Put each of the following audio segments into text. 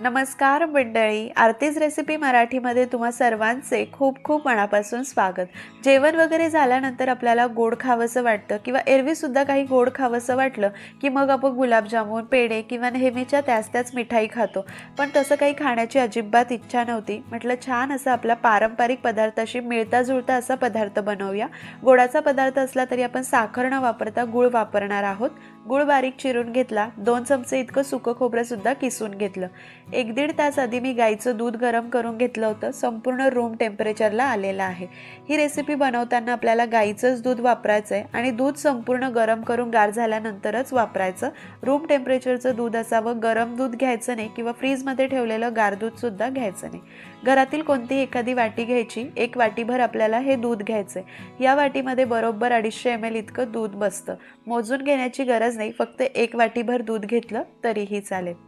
नमस्कार मंडळी आरतीच रेसिपी मराठीमध्ये तुम्हा सर्वांचे खूप खूप मनापासून स्वागत. जेवण वगैरे झाल्यानंतर आपल्याला गोड खावंसं वाटतं किंवा एरवीसुद्धा काही गोड खावंसं वाटलं की मग आपण गुलाबजामुन पेढे किंवा नेहमीच्या त्याच त्याच मिठाई खातो. पण तसं काही खाण्याची अजिबात इच्छा नव्हती. म्हटलं छान असा आपला पारंपरिक पदार्थाशी मिळता जुळता असा पदार्थ बनवूया. गोडाचा पदार्थ असला तरी आपण साखर न वापरता गुळ वापरणार आहोत. गुळ बारीक चिरून घेतला दोन चमचे इतकं सुकं खोबरंसुद्धा किसून घेतलं. एक दीड तास आधी मी गाईचं दूध गरम करून घेतलं होतं. संपूर्ण रूम टेम्परेचरला आलेलं आहे. ही रेसिपी बनवताना आपल्याला गाईचंच दूध वापरायचं आहे आणि दूध संपूर्ण गरम करून गार झाल्यानंतरच वापरायचं. रूम टेम्परेचरचं दूध असावं गरम दूध घ्यायचं नाही किंवा फ्रीजमध्ये ठेवलेलं गार दूधसुद्धा घ्यायचं नाही. घरातील कोणतीही एखादी वाटी घ्यायची एक वाटीभर आपल्याला हे दूध घ्यायचं आहे या वाटीमध्ये बरोबर अडीचशे एम एल इतकं दूध बसतं. मोजून घेण्याची गरज नाही फक्त एक वाटीभर दूध घेतलं तरीही चालेल.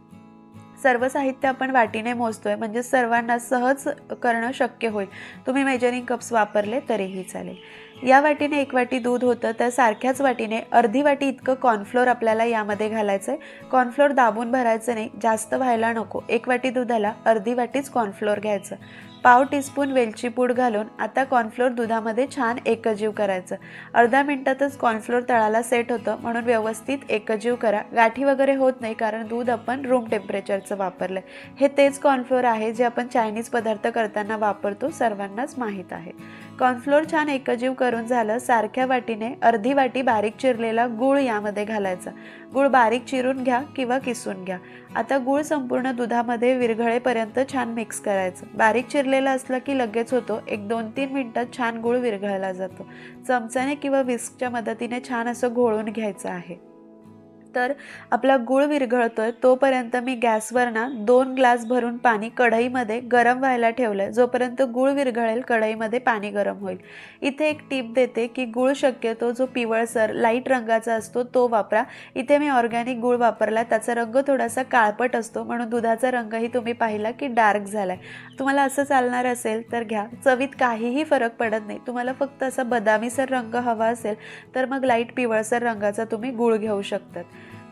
सर्व साहित्य आपण वाटीने मोजतो आहे म्हणजे सर्वांना सहज करणं शक्य होईल. तुम्ही मेजरिंग कप्स वापरले तरीही चालेल. या वाटीने एक वाटी दूध होतं तर सारख्याच वाटीने अर्धी वाटी इतकं कॉर्नफ्लोअर आपल्याला यामध्ये घालायचं आहे कॉर्नफ्लोअर दाबून भरायचं नाही जास्त व्हायला नको. एक वाटी दुधाला अर्धी वाटीच कॉर्नफ्लोअर घ्यायचं. पाव टीस्पून वेलची पूड घालून आता कॉर्नफ्लोअर दुधामध्ये छान एकजीव करायचं. अर्धा मिनटातच कॉर्नफ्लोअर तळाला सेट होतं म्हणून व्यवस्थित एकजीव करा. गाठी वगैरे होत नाही कारण दूध आपण रूम टेम्परेचरचं वापरलं हे तेच कॉर्नफ्लोअर आहे जे आपण चायनीज पदार्थ करताना वापरतो सर्वांनाच माहीत आहे. कॉर्नफ्लोअर छान एकजीव करून झालं सारख्या वाटीने अर्धी वाटी बारीक चिरलेला गूळ यामध्ये घालायचा. गूळ बारीक चिरून घ्या किंवा किसून घ्या. आता गूळ संपूर्ण दुधामध्ये विरघळेपर्यंत छान मिक्स करायचं. बारीक चिरलेलं असलं की लगेच होतो. एक दोन तीन मिनटात छान गूळ विरघळला जातो. चमच्याने किंवा विस्कच्या मदतीने छान असं घोळून घ्यायचं आहे. तर आपला गूळ विरघळतोय तोपर्यंत मी गॅसवर ना दोन ग्लास भरून पाणी कढईमध्ये गरम व्हायला ठेवलं आहे जोपर्यंत गूळ विरघळेल कढईमध्ये पाणी गरम होईल. इथे एक टीप देते की गूळ शक्यतो जो पिवळसर लाइट रंगाचा असतो तो वापरा. इथे मी ऑर्गॅनिक गूळ वापरला त्याचा रंग थोडासा काळपट असतो म्हणून दुधाचा रंगही तुम्ही पाहिला की डार्क झाला आहे तुम्हाला असं चालणार असेल तर घ्या. चवीत काहीही फरक पडत नाही. तुम्हाला फक्त असा बदामीसर रंग हवा असेल तर मग लाइट पिवळसर रंगाचा तुम्ही गूळ घेऊ शकतात.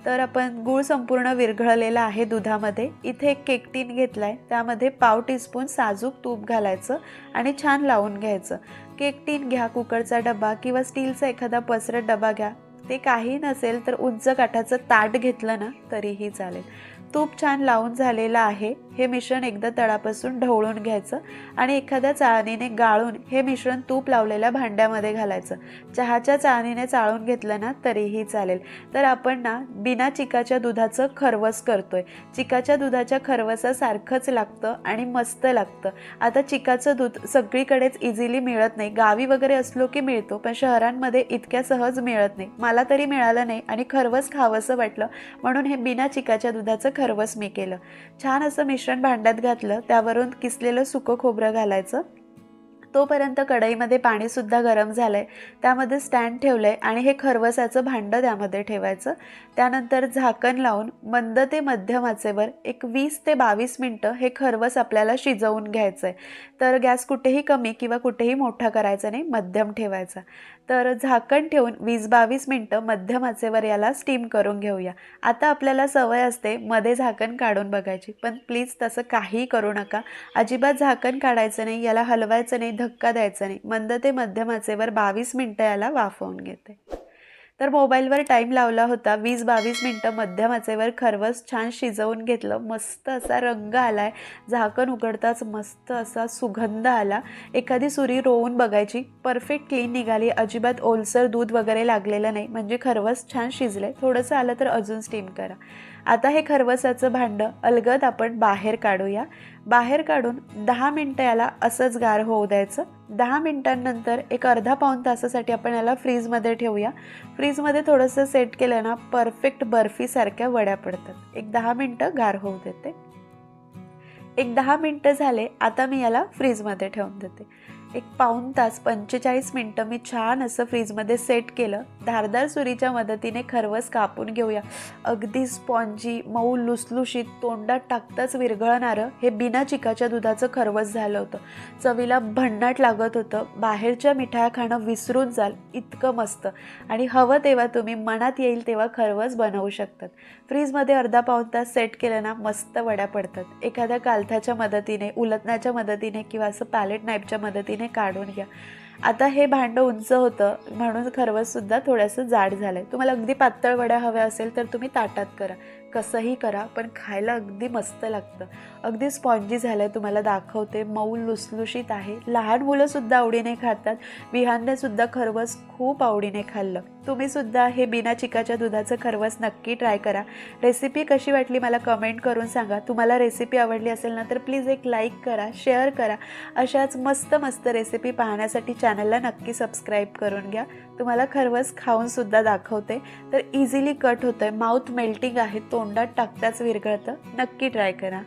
तर आपण गूळ संपूर्ण विरघळलेला आहे दुधामध्ये. इथे एक केक टीन घेतला आहे त्यामध्ये पाव टीस्पून साजूक तूप घालायचं आणि छान लावून घ्यायचं. केक टीन घ्या कुकरचा डबा किंवा स्टीलचा एखादा पसरट डबा घ्या. ते काही नसेल तर उंच काठाचं ताट घेतलं ना तरीही चालेल. तूप छान लावून झालेलं आहे. हे मिश्रण एकदा तळापासून ढवळून घ्यायचं आणि एखाद्या चाळणीने गाळून हे मिश्रण तूप लावलेल्या भांड्यामध्ये घालायचं. चहाच्या चाळणीने चाळून घेतलं ना तरीही चालेल. तर आपण ना बिना चिकाच्या दुधाचं खरवस करतोय. चिकाच्या दुधाच्या खरवसासारखंच लागतं आणि मस्त लागतं. आता चिकाचं दूध सगळीकडेच इझिली मिळत नाही. गावी वगैरे असलो की मिळतो पण शहरांमध्ये इतक्या सहज मिळत नाही. मला तरी मिळालं नाही आणि खरवस खावंसं वाटलं. म्हणून हे बिना चिकाच्या दुधाचं खरवस मी केलं. छान असं मिश्रण भांड्यात घातलं त्यावरून किसलेलं सुकं खोबरं घालायचं. तोपर्यंत कढईमध्ये पाणीसुद्धा गरम झालं आहे त्यामध्ये स्टँड ठेवलं आहे आणि हे खरवसाचं भांडं त्यामध्ये ठेवायचं. त्यानंतर झाकण लावून मंद ते मध्यम आचेवर एक वीस ते बावीस मिनटं हे खरवस आपल्याला शिजवून घ्यायचं आहे तर गॅस कुठेही कमी किंवा कुठेही मोठा करायचा नाही मध्यम ठेवायचा. तर झाकण ठेवून वीस बावीस मिनटं मध्यम आचेवर याला स्टीम करून घेऊया. आता आपल्याला सवय असते मध्ये झाकण काढून बघायची. पण प्लीज तसं काहीही करू नका. अजिबात झाकण काढायचं नाही याला हलवायचं नाही धक्का द्यायचा नाही. मंद ते मध्यम आचेवर बावीस मिनटं याला वाफवून घेते. तर मोबाईलवर टाईम लावला होता. वीस बावीस मिनटं मध्यम आचेवर खरवस छान शिजवून घेतलं. मस्त असा रंग आला आहे झाकण उघडताच मस्त असा सुगंध आला. एखादी सुरी रोवून बघायची. परफेक्ट क्लीन निघाली. अजिबात ओलसर दूध वगैरे लागलेलं नाही. म्हणजे खरवस छान शिजले थोडंसं आलं तर अजून स्टीम करा. आता हे खरवसाचं भांडं अलगद आपण बाहेर काढूया. बाहेर काढून दहा मिनटं याला असंच गार होऊ द्यायचं. दहा मिनटांनंतर एक अर्धा पाऊण तासासाठी आपण याला फ्रीजमध्ये ठेवूया. फ्रीजमध्ये थोडंसं सेट केलं ना परफेक्ट बर्फीसारख्या वड्या पडतात. एक दहा मिनटं गार होऊ देते. एक दहा मिनटं झाले आता मी याला फ्रीजमध्ये ठेवून देते. एक पाऊण तास पंचेचाळीस मिनटं मी छान असं फ्रीजमध्ये सेट केलं. धारदार सुरीच्या मदतीने खरवस कापून घेऊया. अगदी स्पॉन्जी मऊ लुसलुशीत तोंडात टाकताच विरघळणारं हे बिना चिकाच्या दुधाचं खरवस झालं होतं. चवीला भन्नाट लागत होतं. बाहेरच्या मिठाया खाणं विसरून जाल इतकं मस्त. आणि हवं तेव्हा तुम्ही मनात येईल तेव्हा खरवस बनवू शकतात. फ्रीजमध्ये अर्धा पाऊण तास सेट केलं ना मस्त वड्या पडतात. एखाद्या कालथाच्या मदतीने उलटण्याच्या मदतीने किंवा असं पॅलेट नाईपच्या मदतीने काढून घ्या. आता हे भांडं उंच होतं म्हणून खरवससुद्धा थोडंसं जाड झालं आहे तुम्हाला अगदी पातळ वड्या हव्या असेल तर तुम्ही ताटात करा. कसंही करा पण खायला अगदी मस्त लागतं. अगदी स्पॉन्जी झालं आहे तुम्हाला दाखवते. मऊ लुसलुशीत आहे. लहान मुलंसुद्धा आवडीने खातात. विहाननेसुद्धा खरवस खूप आवडीने खाल्लं. तुम्हीसुद्धा हे बिना चिकाच्या दुधाचं खरवस नक्की ट्राय करा. रेसिपी कशी वाटली मला कमेंट करून सांगा. तुम्हाला रेसिपी आवडली असेल ना तर प्लीज एक लाईक करा शेअर करा. अशाच मस्त मस्त रेसिपी पाहण्यासाठी चॅनलला नक्की सबस्क्राईब करून घ्या. तुम्हाला खरवस खाऊनसुद्धा दाखवते. तर इझिली कट होतं आहे माउथ मेल्टिंग आहे. तोंडात टाकताच विरघळतं. नक्की ट्राय करा.